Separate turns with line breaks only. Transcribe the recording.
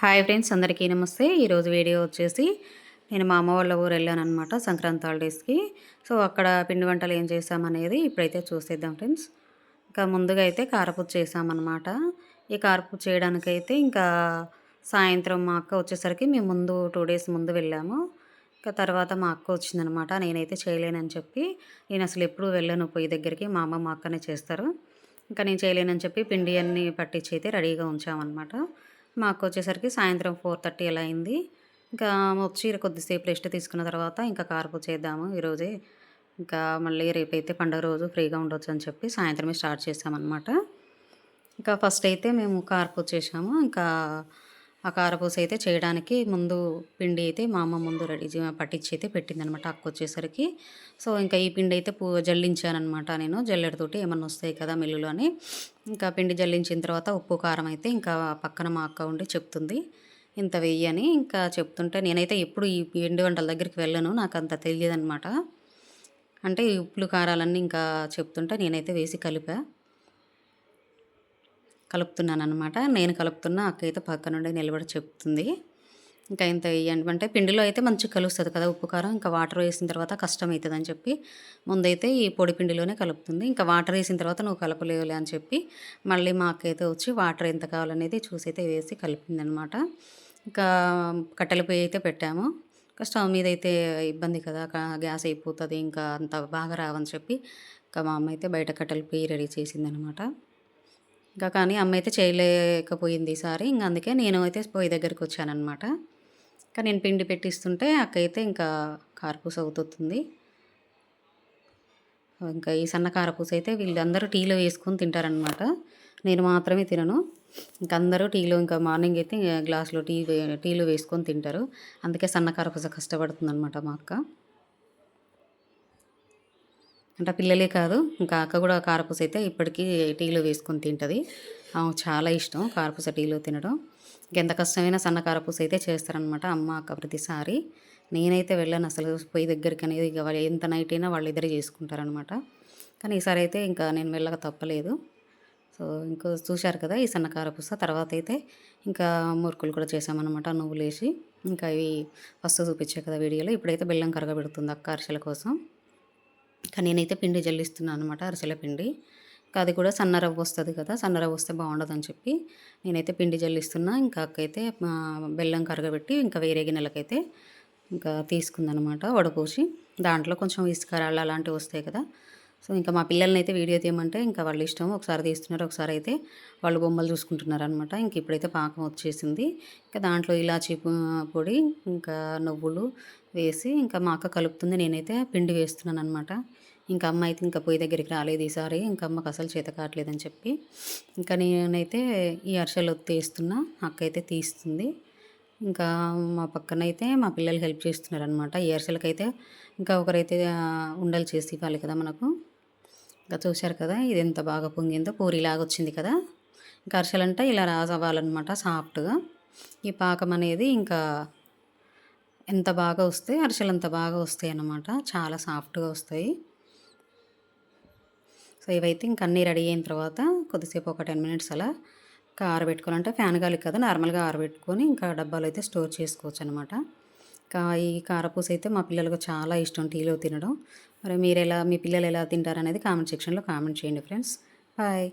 Hi friends అందరికీ నమస్తే. ఈరోజు వీడియో వచ్చేసి నేను మా అమ్మ వాళ్ళ ఊరు వెళ్ళాను అనమాట సంక్రాంతి హాలిడేస్కి. సో అక్కడ పిండి వంటలు ఏం చేసామనేది ఇప్పుడైతే చూసేద్దాం ఫ్రెండ్స్. ఇంకా ముందుగా అయితే కారపూజ చేసామన్నమాట. ఈ కారపూజ చేయడానికైతే ఇంకా సాయంత్రం మా అక్క వచ్చేసరికి మేము ముందు టూ డేస్ ముందు వెళ్ళాము. ఇంకా తర్వాత మా అక్క వచ్చిందనమాట నేనైతే చేయలేనని చెప్పి నేను అసలు ఎప్పుడు వెళ్ళాను పొయ్యి దగ్గరికి మా అమ్మ మా అక్కనే చేస్తారు. ఇంకా నేను చేయలేనని చెప్పి పిండి అన్నీ పట్టించి అయితే రెడీగా ఉంచామన్నమాట. మాకు వచ్చేసరికి సాయంత్రం ఫోర్ థర్టీ అలా అయింది. ఇంకా వచ్చి కొద్దిసేపు రెస్ట్ తీసుకున్న తర్వాత ఇంకా కారపూజ చేద్దాము ఈరోజే. ఇంకా మళ్ళీ రేపైతే పండుగ రోజు ఫ్రీగా ఉండొచ్చు అని చెప్పి సాయంత్రమే స్టార్ట్ చేసామన్నమాట ఇంకా ఫస్ట్ అయితే మేము కారపూజ చేసాము ఇంకా ఆ కారపూస అయితే చేయడానికి ముందు పిండి అయితే మా అమ్మ ముందు రెడీ పట్టించి అయితే పెట్టిందనమాట అక్క వచ్చేసరికి. సో ఇంకా ఈ పిండి అయితే పూ జల్లించానమాట నేను. జల్లెడతోటి ఏమన్నా వస్తాయి కదా మిల్లులో అని. ఇంకా పిండి జల్లించిన తర్వాత ఉప్పు కారం అయితే ఇంకా పక్కన మా అక్క ఉండి చెప్తుంది. ఇంత వెయ్యని ఇంకా చెప్తుంటే నేనైతే ఎప్పుడు ఈ పిండి వంటల దగ్గరికి వెళ్ళను నాకు అంత తెలియదు అనమాట అంటే ఈ ఉప్పులు కారాలన్నీ ఇంకా చెప్తుంటే నేనైతే వేసి కలిపా. కలుపుతున్నాను అనమాట నేను కలుపుతున్న అక్క అయితే పక్క నుండి నిలబడి చెప్తుంది ఇంకా ఇంత వేయండి అంటే పిండిలో అయితే మంచిగా కలుస్తుంది కదా ఉప్పు కారం. ఇంకా వాటర్ వేసిన తర్వాత కష్టం అవుతుంది అని చెప్పి ముందైతే ఈ పొడి పిండిలోనే కలుపుతుంది. ఇంకా వాటర్ వేసిన తర్వాత నువ్వు కలపలేవులే అని చెప్పి మళ్ళీ మా అక్క అయితే వచ్చి వాటర్ ఎంత కావాలనేది చూసి అయితే వేసి కలిపింది అనమాట ఇంకా కట్టెల పొయ్యి అయితే పెట్టాము. ఇంకా స్టవ్ మీద అయితే ఇబ్బంది కదా గ్యాస్ అయిపోతుంది ఇంకా అంత బాగా రావని చెప్పి ఇంకా మా అమ్మ అయితే బయట కట్టెల పొయ్యి రెడీ చేసింది అనమాట ఇంకా కానీ అమ్మ అయితే చేయలేకపోయింది ఈసారి ఇంకా అందుకే నేను అయితే పొయ్యి దగ్గరికి వచ్చానమాట ఇంకా నేను పిండి పెట్టిస్తుంటే అక్క అయితే ఇంకా కారపూస అవుతుంది ఇంకా ఈ సన్న కారపూస అయితే వీళ్ళందరూ టీలో వేసుకొని తింటారనమాట నేను మాత్రమే తినను. ఇంకా అందరూ టీలో ఇంకా మార్నింగ్ అయితే గ్లాస్లో టీ టీలో వేసుకొని తింటారు. అందుకే సన్న కారపూస కష్టపడుతుంది అనమాట మా అక్క. అంటే పిల్లలే కాదు ఇంకా అక్క కూడా కారపూస అయితే ఇప్పటికీ టీలో వేసుకొని తింటుంది. చాలా ఇష్టం కారపూస టీలో తినడం. ఎంత కష్టమైనా సన్న కారపూస అయితే చేస్తారనమాట అమ్మ అక్క ప్రతిసారి. నేనైతే వెళ్ళాను అసలు పొయ్యి దగ్గరికి అనేది ఇక వాళ్ళు ఎంత నైట్ అయినా వాళ్ళిద్దరే చేసుకుంటారనమాట కానీ ఈసారి అయితే ఇంకా నేను వెళ్ళక తప్పలేదు. సో ఇంకో చూశారు కదా ఈ సన్న కారపూస తర్వాత అయితే ఇంకా మురుకులు కూడా చేసామన్నమాట నువ్వులు వేసి ఇంకా ఇవి ఫస్ట్ చూపించే కదా వీడియోలో ఇప్పుడైతే బెల్లం కరగబెడుతుంది అక్క అరిసెల కోసం. కానీ నేనైతే పిండి జల్లిస్తున్నాను అనమాట అరిసెల పిండి. అది కూడా సన్న రవ్వ వస్తుంది కదా సన్న రవ్వ వస్తే బాగుండదని చెప్పి నేనైతే పిండి జల్లిస్తున్నా. ఇంకా అక్కయితే బెల్లం కరగబెట్టి ఇంకా వేరే గిన్నెలకైతే ఇంకా తీసుకుందనమాట వడపోసి. దాంట్లో కొంచెం ఇసుకరాళ్ళు అలాంటివి వస్తాయి కదా సో ఇంకా మా పిల్లల్ని అయితే వీడియో తీయమంటే ఇంకా వాళ్ళు ఇష్టం. ఒకసారి తీస్తున్నారు ఒకసారి అయితే వాళ్ళు బొమ్మలు చూసుకుంటున్నారు అనమాట ఇంక ఇప్పుడైతే పాకం వచ్చేసింది. ఇంకా దాంట్లో ఇలాచీ పొడి ఇంకా నువ్వులు వేసి ఇంకా మా అక్క కలుపుతుంది. నేనైతే పిండి వేస్తున్నాను అనమాట ఇంకా అమ్మ అయితే ఇంకా పొయ్యి దగ్గరికి రాలేదు ఈసారి. ఇంకా అమ్మకు అసలు చేత కావట్లేదని చెప్పి. ఇంకా నేనైతే ఈ అరిసెలు తీస్తున్నా అక్క అయితే తీస్తుంది. ఇంకా మా పక్కన అయితే మా పిల్లలు హెల్ప్ చేస్తున్నారు అనమాట ఈ అరిసెలకైతే ఇంకా ఒకరైతే ఉండలు చేసి ఇవ్వాలి కదా మనకు. ఇంకా చూశారు కదా ఇది ఎంత బాగా పొంగిందో. పూరిలాగా వచ్చింది కదా. ఇంకా అరిసెలంటే ఇలా రాసవ్వాలన్నమాట సాఫ్ట్గా. ఈ పాకం అనేది ఇంకా ఎంత బాగా వస్తే అరిసెలు అంత బాగా వస్తాయి అన్నమాట. చాలా సాఫ్ట్గా వస్తాయి. సో ఇవైతే ఇంక అన్నీ రెడీ అయిన తర్వాత కొద్దిసేపు ఒక టెన్ మినిట్స్ అలా ఇంకా ఆరబెట్టుకోవాలంటే ఫ్యాన్ గాలి కదా నార్మల్గా ఆరబెట్టుకొని ఇంకా డబ్బాలు అయితే స్టోర్ చేసుకోవచ్చు అనమాట ఇంకా ఈ కారపూస అయితే మా పిల్లలకు చాలా ఇష్టం టీలో తినడం. మరి మీరు ఎలా మీ పిల్లలు ఎలా తింటారనేది కామెంట్ సెక్షన్లో కామెంట్ చేయండి ఫ్రెండ్స్. బాయ్.